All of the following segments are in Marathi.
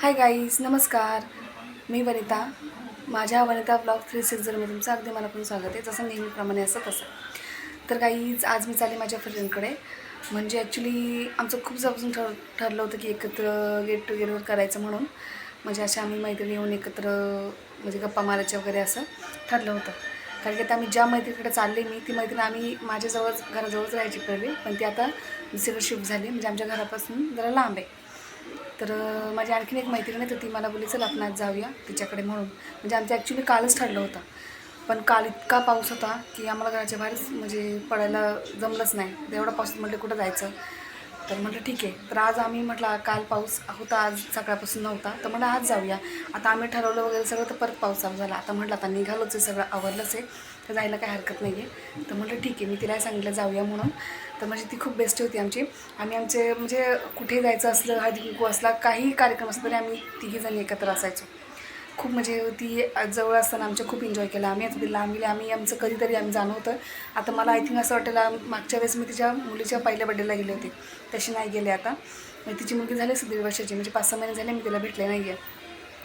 हाय गाईज नमस्कार. मी वनिता. माझ्या वनिता ब्लॉग थ्री सिक्स झिरोमध्ये तुमचं अगदी मनापासून स्वागत आहे. जसं नेहमीप्रमाणे असं तसं. तर गाईज आज मी चालले माझ्या फ्रेंडकडे म्हणजे ॲक्च्युली आमचं खूप दिवसापासून ठर ठरलं होतं की एकत्र गेट टुगेदर करायचं म्हणून. म्हणजे अशा आम्ही मैत्रिणी येऊन एकत्र म्हणजे गप्पा मारायच्या वगैरे असं ठरलं होतं. कारण की आता आम्ही ज्या मैत्रिणीकडे चालले मी ती मैत्रीण आम्ही माझ्याजवळच घराजवळच राहायची पहिले. पण ती आता दुसरीकडे शिफ्ट झाली. म्हणजे आमच्या घरापासून जरा लांब आहे. तर माझी आणखीन एक मैत्रीण आहे तर ती मला बोलली चल आपण आज जाऊया तिच्याकडे म्हणून. म्हणजे आमचं ॲक्च्युली कालच ठरलं होतं. पण काल इतका पाऊस होता की आम्हाला घराच्या बाहेरच म्हणजे पडायला जमलंच नाही. एवढा पाऊस म्हटलं कुठं जायचं? तर म्हटलं ठीक आहे. तर आज आम्ही म्हटलं काल पाऊस होता आज सकाळपासून नव्हता. तर म्हटलं आज जाऊया. आता आम्ही ठरवलं वगैरे सगळं तर परत पाऊस चालू झाला. आता म्हटलं आता निघालोच आहे सगळं आवरलंच आहे तर जायला काही हरकत नाही आहे तर म्हटलं ठीक आहे मी तिला सांगितलं जाऊया म्हणून. तर म्हणजे ती खूप बेस्ट होती आमची. आम्ही आमचे म्हणजे कुठे जायचं असलं हळदी कुंकू असला काही कार्यक्रम असला तरी आम्ही तिघीजणी एकत्र असायचो. खूप म्हणजे ती जवळ असताना आमच्या खूप एन्जॉय केला. आम्ही आता तिला आम्ही आम्ही आमचं कधीतरी आम्ही जाणं होतं. आता मला आय थिंक असं वाटेल मागच्या वेळेस मी तिच्या मुलीच्या पहिल्या बड्डेला गेले होते. तशी नाही गेले आता. म्हणजे तिची मुलगी झाली असं दीड वर्षाची म्हणजे पाच सहा महिने झाले मी तिला भेटले नाही आहे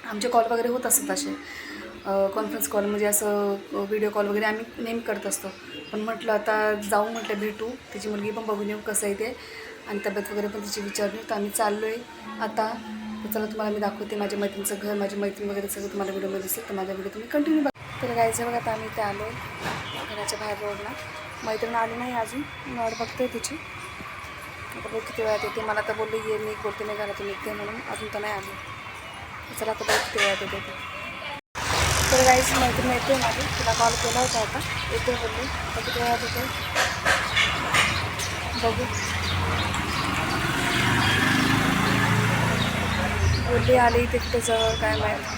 आमचे कॉल वगैरे होत असतात असे. कॉन्फरन्स कॉल म्हणजे असं व्हिडिओ कॉल वगैरे आम्ही नेहमी करत असतो. पण म्हटलं आता जाऊ म्हटलं भेटू. तिची मुलगी पण बघून येऊ कसं आहे ते. आणि तब्येत वगैरे पण तिची विचारली तर आम्ही चाललो आहे आता. तर चला तुम्हाला मी दाखवते माझ्या मैत्रिणीचं घर माझी मैत्रीण वगैरे सगळं तुम्हाला व्हिडिओमध्ये दिसेल. तर माझा व्हिडिओ तुम्ही कंटिन्यू बघा. तर गायचं बघा आता आम्ही इथे आलो आहे घराच्या बाहेर रोडला. मैत्रीण आली नाही अजून. मी वाट बघते तिची. आता बघ किती वेळात येते. मला तर बोलली ये मी बोलते नाही घरातून निघते म्हणून. अजून तर नाही आली. चला आता बघ किती वेळात येते तर गाईस मैत्रीण येते माझी. तिला कॉल केला होता आता. येते बोलली. आता किती वेळात येते? बघू. बोलली आली ते कुठे जवळ काय माहीत.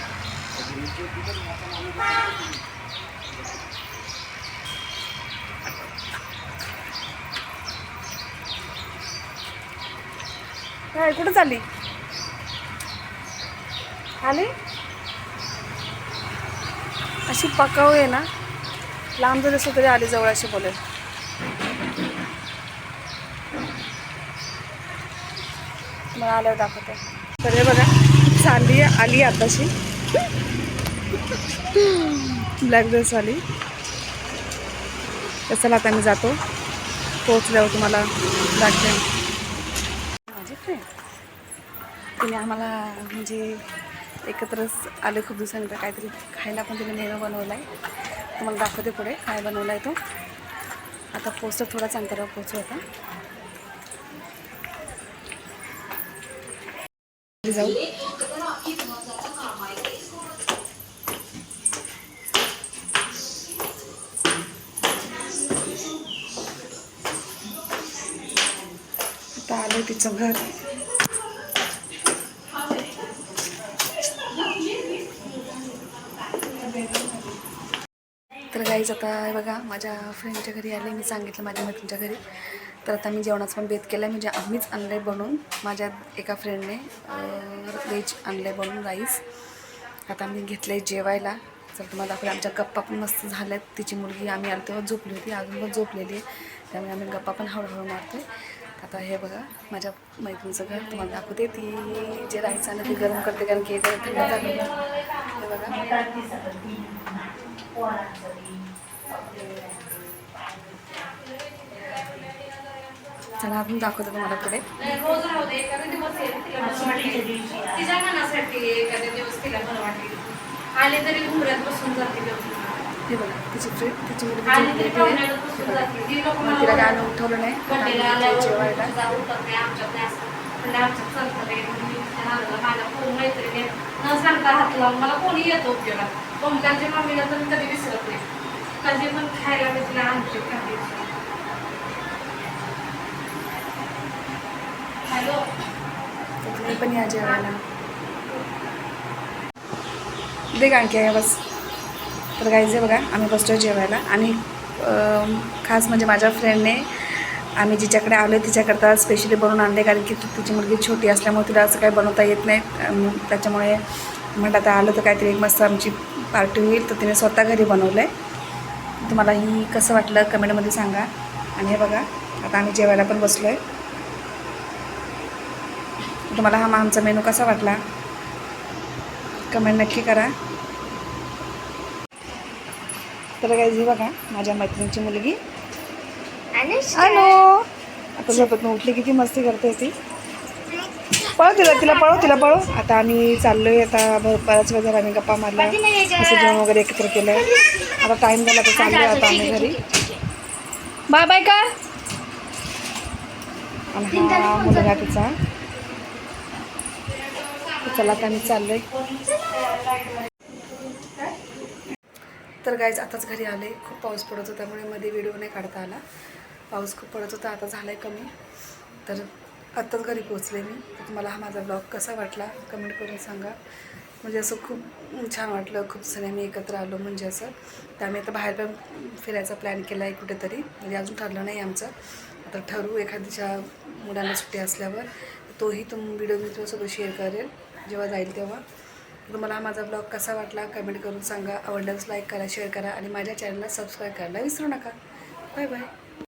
काय कुठं चालली? आली? अशी पकाव आहे ना लांब जर असं तरी आली जवळ अशी बोलेल. मला आल्यावर दाखवते. तर हे बघा चांदी आली आताशी. ब्लॅक आली तर चला आता मी जातो. पोहोचल्यावर तुम्हाला दाखवेन. माझी फ्रेंड तिने आम्हाला म्हणजे एकत्रच आले खूप दिवसानंतर काहीतरी खायला पण तिने मेनू बनवला आहे तुम्हाला दाखवते पुढे काय बनवला आहे तो. आता पोस्टर थोडाच अंतरावर पोचू आता जाऊ. आता आलं तिचं घर. तर गाईज आता हे बघा माझ्या फ्रेंडच्या घरी आले मी सांगितलं माझ्या मैत्रिणीच्या घरी. तर आता मी जेवणाचं पण बेत केलं आहे म्हणजे आम्हीच आणलं आहे बनवून. माझ्या एका फ्रेंडने व्हेज आणलं आहे बनवून राईस आता मी घेतलं आहे जेवायला. तर तुम्हाला दाखवलं आमच्या गप्पा पण मस्त झाल्यात. तिची मुलगी आम्ही आलो तेव्हा झोपली होती अजून पण झोपलेली आहे. त्यामुळे आम्ही गप्पा पण हळूहळू मारतोय. आता हे बघा माझ्या मैत्रिणीचं घर तुम्हाला दाखवते. ती जे राहायचं ना ते गरम करते कारण की थंड झालं हे बघा. चला अजून दाखवतो तुम्हाला पुढे. आले तरी घुमऱ्यात बसून जाते. हे बघा तिची फ्रेंड तिची मुलगी तिला आणून उठवलं नाही? जेवायला. न सांगता हात लावून मला कोणी येतं उपयोगात ओमकारच्या मम्मीला तर कधी विसरत नाही. कधी पण खायला मी तिला आणते काही हॅलो? पण या जेवायला. दे आणखी आहे बस. तर गायचे बघा आम्ही बसतो जेवायला. आणि खास म्हणजे माझ्या फ्रेंडने आम्ही जिच्याकडे आलो तिच्याकरता स्पेशली बनवून आणले कारण की ती- तिची मुलगी छोटी असल्यामुळे तिला असं काही बनवता येत नाही. त्याच्यामुळे म्हटलं आता आलं तर काहीतरी एक मस्त आमची पार्टी होईल तर तिने स्वतः घरी बनवलं आहे तुम्हाला ही कसं वाटलं कमेंटमध्ये सांगा. आणि हे बघा आता आम्ही जेवायला पण बसलो आहे तुम्हाला हा आमचा मेनू कसा वाटला? कमेंट नक्की करा. तर काय हे बघा माझ्या मैत्रिणीची मुलगी. हॅलो! आता झोपेतून उठली किती मस्ती करते ती. पळव तिला तिला पळव तिला पळव. आता आम्ही चाललोय आता ब- बऱ्याच वेळ झाला आम्ही गप्पा मारला असं जेवण वगैरे एकत्र केलं आता टाइम झाला तर चाललोय आता आम्ही घरी. बाय बाय का? आणि हा मुलगा तिचा. तर चला आता आम्ही चाललोय. तर गाईज आताच घरी आले खूप पाऊस पडत होता त्यामुळे मध्ये व्हिडिओ नाही काढता आला. पाऊस खूप पडत होता आता झाला आहे कमी. तर आत्ताच घरी पोचले मी. तुम्हाला हा माझा ब्लॉग कसा वाटला कमेंट करून सांगा. म्हणजे असं खूप छान वाटलं खूप सगळे आम्ही एकत्र आलो म्हणजे असं. तर आम्ही आता बाहेर पण फिरायचा प्लॅन केला आहे कुठेतरी. म्हणजे अजून ठरलं नाही आमचं. आता ठरवू एखाद्याच्या मुलांना सुट्टी असल्यावर. तोही तुम व्हिडिओ मी तुझ्यासोबत शेअर करेल. जेव्हा जाईल तेव्हा. तुम्हाला हा माझा ब्लॉग कसा वाटला कमेंट करून सांगा. आवडल्यास लाईक करा शेअर करा आणि माझ्या चॅनलला सबस्क्राईब करायला विसरू नका. Bye bye